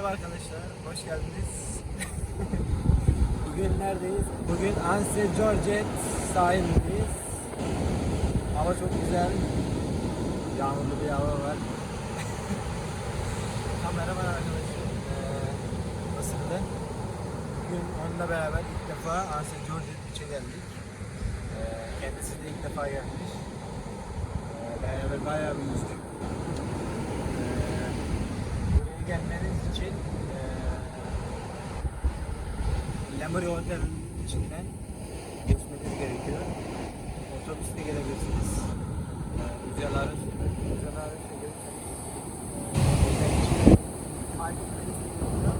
Merhaba arkadaşlar, hoş geldiniz. Bugün neredeyiz? Bugün Anse Georgette sahilindeyiz. Hava çok güzel. Yağmurlu bir hava var. Kameraman arkadaşım ee, Mısır'da. Bugün onunla beraber ilk defa Anse Georgette Beach'e geldik. Ee, kendisi de ilk defa gelmiş. Ee, beraber bayağı bir yüzdük. Ee, buraya gelmeniz için Lemuri Hotel'in içinden geçmeniz gerekiyor. Otobüste gelebilirsiniz. Şey park etmeniz gerekiyor.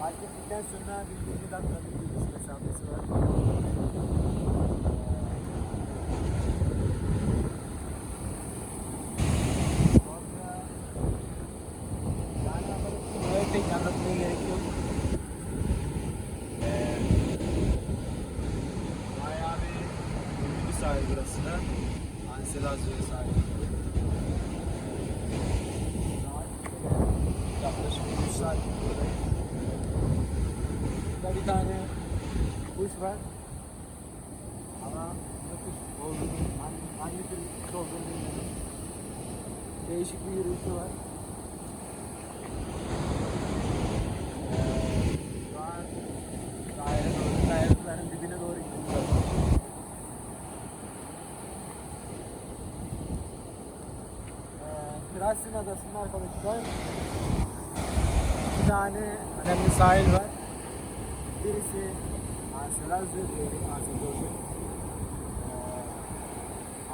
Park ettikten sonra bir 20 dakika bir yürüyüş mesafesi var. Sonra yani anlatmaya gerek yok. Ee, bayağı bir ünlü bir sahil burası da. Anselazio'ya sahil. Yaklaşık 3 saat buradayız. Burada bir tane kuş var. Ama ne kuş olduğunu, hangi, hangi tür kuş olduğunu bilmiyorum. Değişik bir yürüyüşü var. Krasin Adası'nda arkadaşlar iki tane önemli sahil var. Birisi Anselazio, diğeri Anselazio.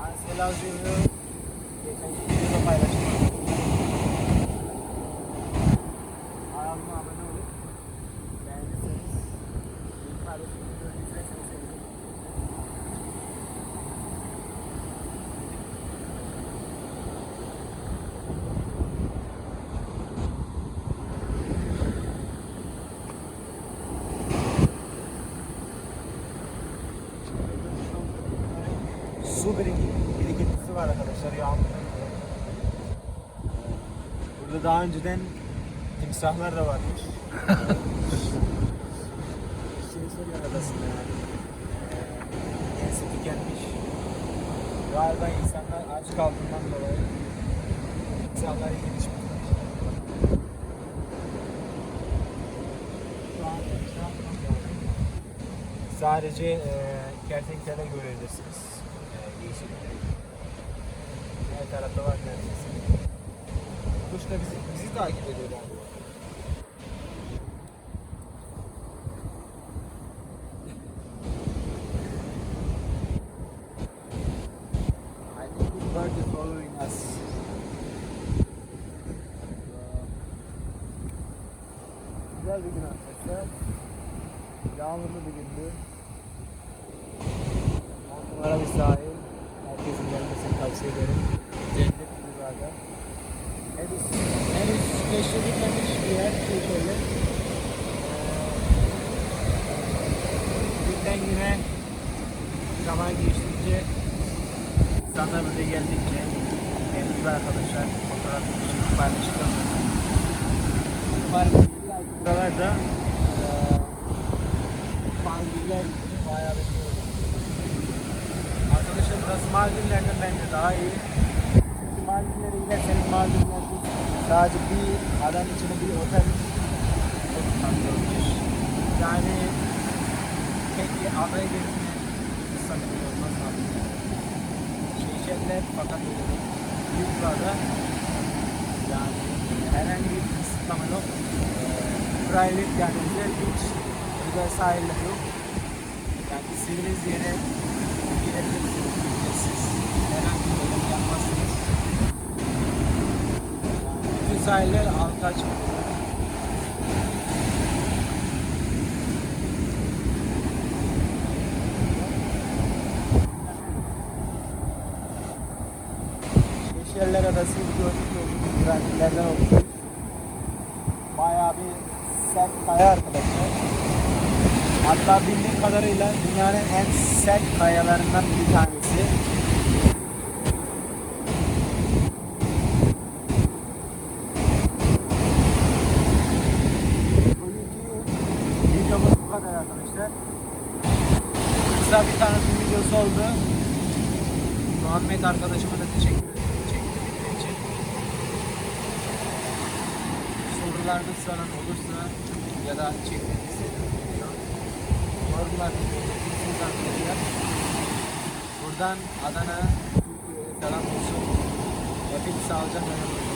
Anselazio'yu geçen videoda paylaştım. Su birikintisi var arkadaşlar dolayı. Burada daha önceden timsahlar da varmış. şey soruyor adasında yani. Yenisi tükenmiş. Galiba insanlar aç kaldığından dolayı timsahlar yok. Sadece e, kertenkele görebilirsiniz. Her tarafta var neredeyse. Kuş da bizi, bizi takip ediyor galiba. Güzel bir gün arkadaşlar. Yağmurlu bir gündü. On numara bir sahil. Herkesin gelmesini tavsiye ederim. Cennet zaten. Henüz, henüz keşfedilmemiş bir yer Türkiye'de. Günden güne zaman geçtikçe insanlar buraya geldikçe gibi arkadaşlar fotoğraf çekip sonra umarım buralarda Maldivler'den bence daha iyi. Çünkü Maldivler'e giderseniz Maldivler'de sadece bir adam içinde bir otel. Yani tek bir adaya gezme samimi olmaz Maldivler. Şeyşeller fakat büyük bir ada. Yani herhangi bir kısıtlama yok. Ee, private yani özel beach, özel sahiller yok. Yani istediğiniz yere girebilirsiniz. Ücretsiz. Herhangi bir ödeme yapmazsınız. Bütün sahiller halka açık. Yeşiller Adası gördük olduğumuz güvenliklerden oluşuyor. Bayağı bir sert kaya arkadaşlar. Hatta bildiğim kadarıyla dünyanın en sert kayalarından bir tanesi. Videomuz bu kadar arkadaşlar. Kısa bir tanıtım videosu oldu. Muhammed arkadaşıma da teşekkür ederim. için. Sorularınız falan olursa ya da çekmek istediğiniz video yorumlar Buradan Adana, Türkiye'ye selam olsun. Hepiniz sağlıcakla kalın.